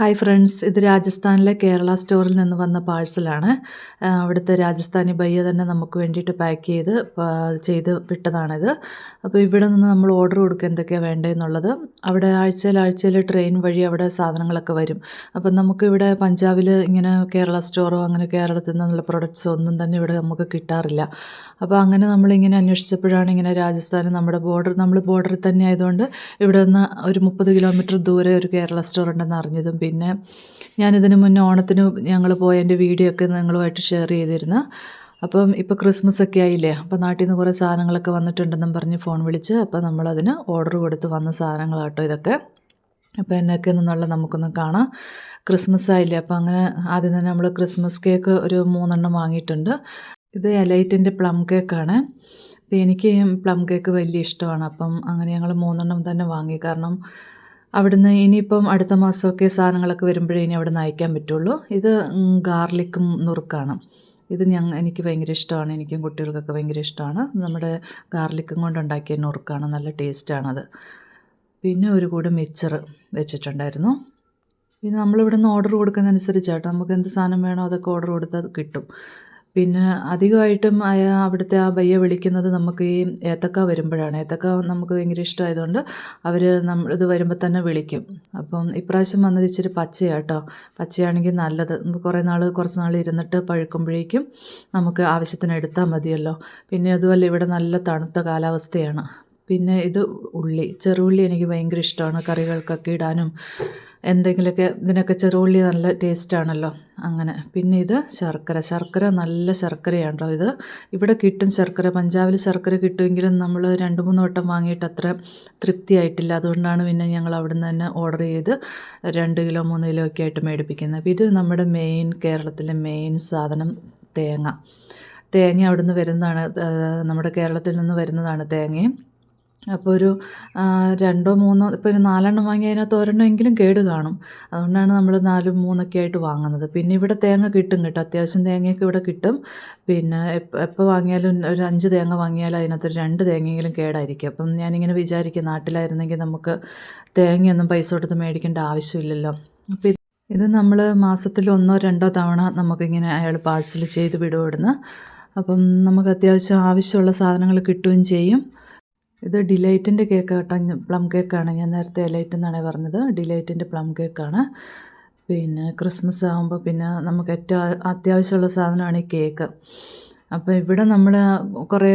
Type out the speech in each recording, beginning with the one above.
Hi friends ഇത് രാജസ്ഥാനിലെ കേരള സ്റ്റോറിൽ നിന്ന് വന്ന പാഴ്സലാണ് അവിടുത്തെ രാജസ്ഥാനി ബയ്യ തന്നെ നമുക്ക് വേണ്ടിയിട്ട് പാക്ക് ചെയ്ത് ചെയ്ത് വിട്ടതാണിത്. അപ്പോൾ ഇവിടെ നിന്ന് നമ്മൾ ഓർഡർ കൊടുക്കുക എന്തൊക്കെയാണ് വേണ്ടതെന്നുള്ളത്. അവിടെ ആഴ്ചയിൽ ആഴ്ചയിൽ ട്രെയിൻ വഴി അവിടെ സാധനങ്ങളൊക്കെ വരും. അപ്പം നമുക്കിവിടെ പഞ്ചാബിൽ ഇങ്ങനെ കേരള സ്റ്റോറോ അങ്ങനെ കേരളത്തിൽ നിന്നുള്ള പ്രൊഡക്ട്സോ ഒന്നും തന്നെ ഇവിടെ നമുക്ക് കിട്ടാറില്ല. അപ്പോൾ അങ്ങനെ നമ്മളിങ്ങനെ അന്വേഷിച്ചപ്പോഴാണ് ഇങ്ങനെ രാജസ്ഥാൻ നമ്മുടെ ബോർഡർ നമ്മൾ ബോർഡറിൽ തന്നെ ആയതുകൊണ്ട് ഇവിടെ നിന്ന് ഒരു മുപ്പത് കിലോമീറ്റർ ദൂരെ ഒരു കേരള സ്റ്റോർ ഉണ്ടെന്ന് അറിഞ്ഞതും പിന്നെ ഞാനിതിന് മുന്നേ ഓണത്തിന് ഞങ്ങൾ പോയ എന്റെ വീഡിയോ ഒക്കെ നിങ്ങളുമായിട്ട് ഷെയർ ചെയ്തിരുന്നു. അപ്പം ഇപ്പോൾ ക്രിസ്മസ് ഒക്കെ ആയില്ലേ? അപ്പോൾ നാട്ടിൽ നിന്ന് കുറേ സാധനങ്ങളൊക്കെ വന്നിട്ടുണ്ടെന്നും പറഞ്ഞ് ഫോൺ വിളിച്ച് അപ്പോൾ നമ്മളതിന് ഓർഡർ കൊടുത്ത് വന്ന സാധനങ്ങളാട്ടോ ഇതൊക്കെ. അപ്പോൾ എന്നൊക്കെ നിന്നുള്ള നമുക്കൊന്ന് കാണാം. ക്രിസ്മസ് ആയില്ലേ? അപ്പോൾ അങ്ങനെ ആദ്യം തന്നെ നമ്മൾ ക്രിസ്മസ് കേക്ക് ഒരു മൂന്നെണ്ണം വാങ്ങിയിട്ടുണ്ട്. ഇത് എലൈറ്റിന്റെ പ്ലം കേക്കാണ്. അപ്പോൾ എനിക്ക് പ്ലം കേക്ക് വലിയ ഇഷ്ടമാണ്. അപ്പം അങ്ങനെ ഞങ്ങൾ മൂന്നെണ്ണം തന്നെ വാങ്ങി. കാരണം അവിടുന്ന് ഇനിയിപ്പം അടുത്ത മാസമൊക്കെ സാധനങ്ങളൊക്കെ വരുമ്പോഴേ ഇനി അവിടെ നിന്ന് അയക്കാൻ പറ്റുള്ളൂ. ഇത് ഗാർലിക്കും നുറുക്കാണ്. ഇത് ഞങ്ങൾ എനിക്ക് ഭയങ്കര ഇഷ്ടമാണ്. എനിക്കും കുട്ടികൾക്കൊക്കെ ഭയങ്കര ഇഷ്ടമാണ്. നമ്മുടെ ഗാർലിക്കും കൊണ്ടുണ്ടാക്കിയ നുറുക്കാണ്. നല്ല ടേസ്റ്റാണത്. പിന്നെ ഒരു കൂടെ മിച്ചർ വെച്ചിട്ടുണ്ടായിരുന്നു. പിന്നെ നമ്മളിവിടെ നിന്ന് ഓർഡർ കൊടുക്കുന്നതനുസരിച്ചാട്ടോ. നമുക്ക് എന്ത് സാധനം വേണോ അതൊക്കെ ഓർഡർ കൊടുത്താൽ കിട്ടും. പിന്നെ അധികമായിട്ടും അവിടുത്തെ ആ ബയ്യ വിളിക്കുന്നത് നമുക്ക് ഈ ഏത്തക്ക വരുമ്പോഴാണ്. ഏത്തക്ക നമുക്ക് ഭയങ്കര ഇഷ്ടമായതുകൊണ്ട് അവർ നമ്മൾ ഇത് വരുമ്പോൾ തന്നെ വിളിക്കും. അപ്പം ഇപ്രാവശ്യം വന്നത് ഇച്ചിരി പച്ചയാട്ടോ പച്ചയാണെങ്കിൽ നല്ലത്. കുറേ നാൾ കുറച്ച് നാൾ ഇരുന്നിട്ട് പഴുക്കുമ്പോഴേക്കും നമുക്ക് ആവശ്യത്തിന് എടുത്താൽ മതിയല്ലോ. പിന്നെ അതുപോലെ ഇവിടെ നല്ല തണുത്ത കാലാവസ്ഥയാണ്. പിന്നെ ഇത് ഉള്ളി ചെറുള്ളി എനിക്ക് ഭയങ്കര ഇഷ്ടമാണ്. കറികൾക്കൊക്കെ ഇടാനും എന്തെങ്കിലുമൊക്കെ ഇതിനൊക്കെ ചെറുള്ളി നല്ല ടേസ്റ്റാണല്ലോ അങ്ങനെ. പിന്നെ ഇത് ശർക്കര. ശർക്കര നല്ല ശർക്കരയാണല്ലോ ഇത്. ഇവിടെ കിട്ടും ശർക്കര. പഞ്ചാബിൽ ശർക്കര കിട്ടുമെങ്കിലും നമ്മൾ രണ്ട് മൂന്ന് വട്ടം വാങ്ങിയിട്ട് അത്ര തൃപ്തിയായിട്ടില്ല. അതുകൊണ്ടാണ് പിന്നെ ഞങ്ങൾ അവിടെ നിന്ന് തന്നെ ഓർഡർ ചെയ്ത് രണ്ട് കിലോ മൂന്ന് കിലോ ഒക്കെ ആയിട്ട് മേടിപ്പിക്കുന്നത്. അപ്പോൾ ഇത് നമ്മുടെ മെയിൻ കേരളത്തിലെ മെയിൻ സാധനം തേങ്ങ. തേങ്ങ അവിടെ നിന്ന് വരുന്നതാണ് നമ്മുടെ കേരളത്തിൽ നിന്ന് വരുന്നതാണ് തേങ്ങയും. അപ്പോൾ ഒരു രണ്ടോ മൂന്നോ ഇപ്പോൾ ഒരു നാലെണ്ണം വാങ്ങി അതിനകത്ത് ഒരെണ്ണമെങ്കിലും കേട് കാണും. അതുകൊണ്ടാണ് നമ്മൾ നാലും മൂന്നൊക്കെ ആയിട്ട് വാങ്ങുന്നത്. പിന്നെ ഇവിടെ തേങ്ങ കിട്ടും കേട്ടോ. അത്യാവശ്യം തേങ്ങയൊക്കെ ഇവിടെ കിട്ടും. പിന്നെ എപ്പോൾ വാങ്ങിയാലും ഒരു അഞ്ച് തേങ്ങ വാങ്ങിയാലും അതിനകത്ത് രണ്ട് തേങ്ങയെങ്കിലും കേടായിരിക്കും. അപ്പം ഞാനിങ്ങനെ വിചാരിക്കും നാട്ടിലായിരുന്നെങ്കിൽ നമുക്ക് തേങ്ങയൊന്നും പൈസ കൊടുത്ത് മേടിക്കേണ്ട ആവശ്യമില്ലല്ലോ. അപ്പോൾ ഇത് നമ്മൾ മാസത്തിൽ ഒന്നോ രണ്ടോ തവണ നമുക്കിങ്ങനെ അയാൾ പാഴ്സൽ ചെയ്ത് വിടുവിടുന്നു അപ്പം നമുക്ക് അത്യാവശ്യം ആവശ്യമുള്ള സാധനങ്ങൾ കിട്ടുകയും ചെയ്യും. ഇത് ഡിലൈറ്റിന്റെ കേക്ക് കേട്ടോ. പ്ലം കേക്കാണ്. ഞാൻ നേരത്തെ എലൈറ്റ് എന്നാണ് പറഞ്ഞത്. ഡിലൈറ്റിന്റെ പ്ലം കേക്കാണ്. പിന്നെ ക്രിസ്മസ് ആകുമ്പോൾ പിന്നെ നമുക്ക് ഏറ്റവും അത്യാവശ്യമുള്ള സാധനമാണ് ഈ കേക്ക്. അപ്പോൾ ഇവിടെ നമ്മൾ കുറേ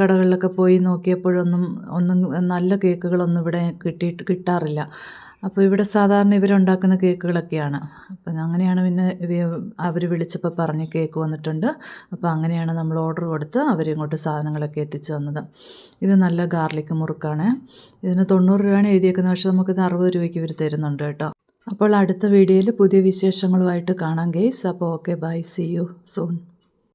കടകളിലൊക്കെ പോയി നോക്കിയപ്പോഴൊന്നും ഒന്നും നല്ല കേക്കുകളൊന്നും ഇവിടെ കിട്ടിയിട്ട് കിട്ടാറില്ല. അപ്പോൾ ഇവിടെ സാധാരണ ഇവരുണ്ടാക്കുന്ന കേക്കുകളൊക്കെയാണ്. അപ്പം അങ്ങനെയാണ് പിന്നെ അവർ വിളിച്ചപ്പോൾ പറഞ്ഞ് കേക്ക് വന്നിട്ടുണ്ട്. അപ്പോൾ അങ്ങനെയാണ് നമ്മൾ ഓർഡർ കൊടുത്ത് അവരിങ്ങോട്ട് സാധനങ്ങളൊക്കെ എത്തിച്ചു തന്നത്. ഇത് നല്ല ഗാർലിക് മുറുക്കാണ്. ഇതിന് തൊണ്ണൂറ് രൂപയാണ് എഴുതിയേക്കുന്നത്. പക്ഷേ നമുക്കിത് അറുപത് രൂപയ്ക്ക് ഇവർ തരുന്നുണ്ട് കേട്ടോ. അപ്പോൾ അടുത്ത വീഡിയോയിൽ പുതിയ വിശേഷങ്ങളുമായിട്ട് കാണാം ഗെയ്സ് അപ്പോൾ okay bye. See you soon.